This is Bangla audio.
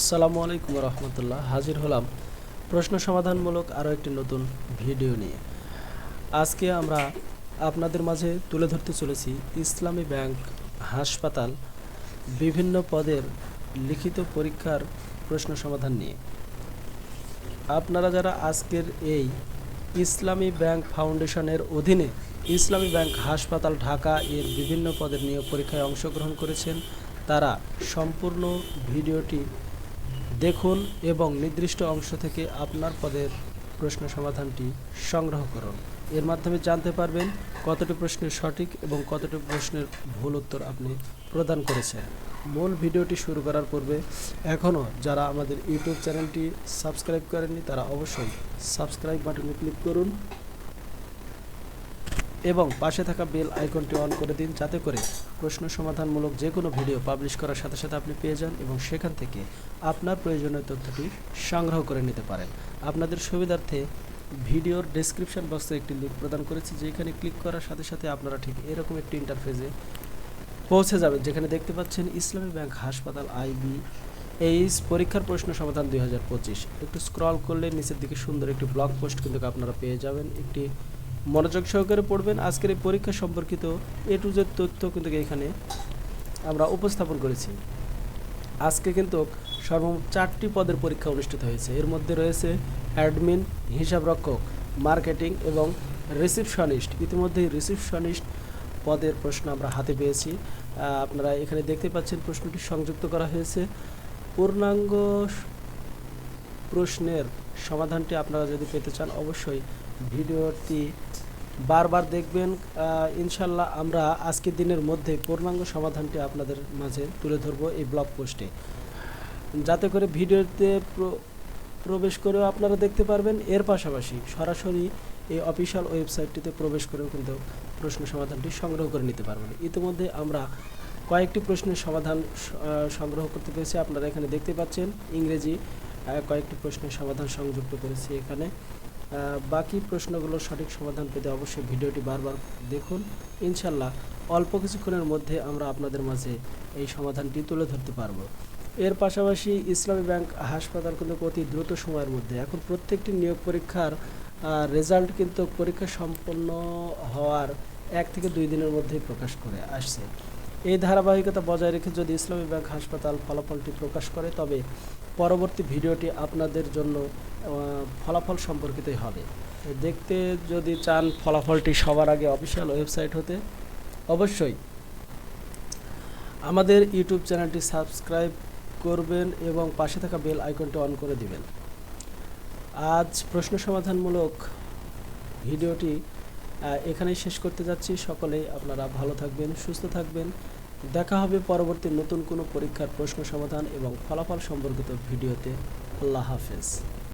আসসালামু আলাইকুম রহমতুল্লাহ হাজির হলাম প্রশ্ন সমাধানমূলক আরও একটি নতুন ভিডিও নিয়ে। আজকে আমরা আপনাদের মাঝে তুলে ধরতে চলেছি ইসলামী ব্যাংক হাসপাতাল বিভিন্ন পদের লিখিত পরীক্ষার প্রশ্ন সমাধান নিয়ে। আপনারা যারা আজকের এই ইসলামী ব্যাংক ফাউন্ডেশনের অধীনে ইসলামী ব্যাংক হাসপাতাল ঢাকা এর বিভিন্ন পদের নিয়োগ পরীক্ষায় অংশগ্রহণ করেছেন, তারা সম্পূর্ণ ভিডিওটি দেখুন এবং নির্দিষ্ট অংশ থেকে আপনার পদের প্রশ্ন সমাধানটি সংগ্রহ করুন। এর মাধ্যমে জানতে পারবেন কতটি প্রশ্নের সঠিক এবং কতটি প্রশ্নের ভুল উত্তর আপনি প্রদান করেছেন। মূল ভিডিওটি শুরু করার পূর্বে এখনও যারা আমাদের ইউটিউব চ্যানেলটি সাবস্ক্রাইব করেননি তারা অবশ্যই সাবস্ক্রাইব বাটনে ক্লিক করুন এবং পাশে থাকা বেল আইকনটি অন করে দিন যাতে করে প্রশ্ন সমাধানমূলক যে কোনো ভিডিও পাবলিশ করার সাথে সাথে আপনি পেয়ে যান এবং সেখান থেকে আপনার প্রয়োজনীয় তথ্যটি সংগ্রহ করে নিতে পারেন। আপনাদের সুবিধার্থে ভিডিওর ডেসক্রিপশন বক্সে একটি লিঙ্ক প্রদান করেছি, যেখানে ক্লিক করার সাথে সাথে আপনারা ঠিক এরকম একটি ইন্টারফেসে পৌঁছে যাবেন, যেখানে দেখতে পাচ্ছেন ইসলামী ব্যাংক হাসপাতাল আইবি এইচ পরীক্ষার প্রশ্ন সমাধান দুই হাজার পঁচিশ। একটু স্ক্রল করলে নিচের দিকে সুন্দর একটি ব্লগ পোস্ট কিন্তু আপনারা পেয়ে যাবেন। একটি মনোযোগ সহকারে পড়বেন। আজকের এই পরীক্ষা সম্পর্কিত এ টু জেড তথ্য কিন্তু এখানে আমরা উপস্থাপন করেছি। আজকে কিন্তু সর্বমোট চারটি পদের পরীক্ষা অনুষ্ঠিত হয়েছে। এর মধ্যে রয়েছে অ্যাডমিন, হিসাবরক্ষক, মার্কেটিং এবং রিসিপশনিস্ট। ইতিমধ্যেই রিসিপশনিস্ট পদের প্রশ্ন আমরা হাতে পেয়েছি। আপনারা এখানে দেখতে পাচ্ছেন প্রশ্নটি সংযুক্ত করা হয়েছে। পূর্ণাঙ্গ প্রশ্নের সমাধানটি আপনারা যদি পেতে চান, অবশ্যই ভিডিওটি বারবার দেখবেন। ইনশাল্লাহ আমরা আজকের দিনের মধ্যে পূর্ণাঙ্গ সমাধানটি আপনাদের মাঝে তুলে ধরবো এই ব্লগ পোস্টে যাতে করে ভিডিওতে প্রবেশ করেও আপনারা দেখতে পারবেন। এর পাশাপাশি সরাসরি এই অফিসিয়াল ওয়েবসাইটটিতে প্রবেশ করেও কিন্তু প্রশ্ন সমাধানটি সংগ্রহ করে নিতে পারবেন। ইতিমধ্যে আমরা কয়েকটি প্রশ্নের সমাধান সংগ্রহ করতে পেরেছি। আপনারা এখানে দেখতে পাচ্ছেন ইংরেজি কয়েকটি প্রশ্নের সমাধান সংযুক্ত করেছি এখানে। বাকি প্রশ্নগুলোর সঠিক সমাধান পেতে অবশ্যই ভিডিওটি বারবার দেখুন। ইনশাল্লাহ অল্প কিছুক্ষণের মধ্যে আমরা আপনাদের মাঝে এই সমাধানটি তুলে ধরতে পারব। এর পাশাপাশি ইসলামী ব্যাংক হাসপাতাল কিন্তু অতি দ্রুত সময়ের মধ্যে। এখন প্রত্যেকটি নিয়োগ পরীক্ষার রেজাল্ট কিন্তু পরীক্ষা সম্পন্ন হওয়ার এক থেকে দুই দিনের মধ্যেই প্রকাশ করে আসছে। এই ধারাবাহিকতা বজায় রেখে যদি ইসলামী ব্যাংক হাসপাতাল ফলাফলটি প্রকাশ করে, তবে পরবর্তী ভিডিওটি আপনাদের জন্য ফলাফল সম্পর্কিতই হবে। দেখতে যদি চান ফলাফলটি সবার আগে অফিসিয়াল ওয়েবসাইট হতে, অবশ্যই আমাদের ইউটিউব চ্যানেলটি সাবস্ক্রাইব করবেন এবং পাশে থাকা বেল আইকনটি অন করে দিবেন। আজ প্রশ্ন সমাধানমূলক ভিডিওটি এখানেই শেষ করতে যাচ্ছি। সকলেই আপনারা ভালো থাকবেন, সুস্থ থাকবেন। দেখা হবে পরবর্তী নতুন কোনো পরীক্ষার প্রশ্ন সমাধান এবং ফলাফল সম্পর্কিত ভিডিওতে। আল্লাহ হাফেজ।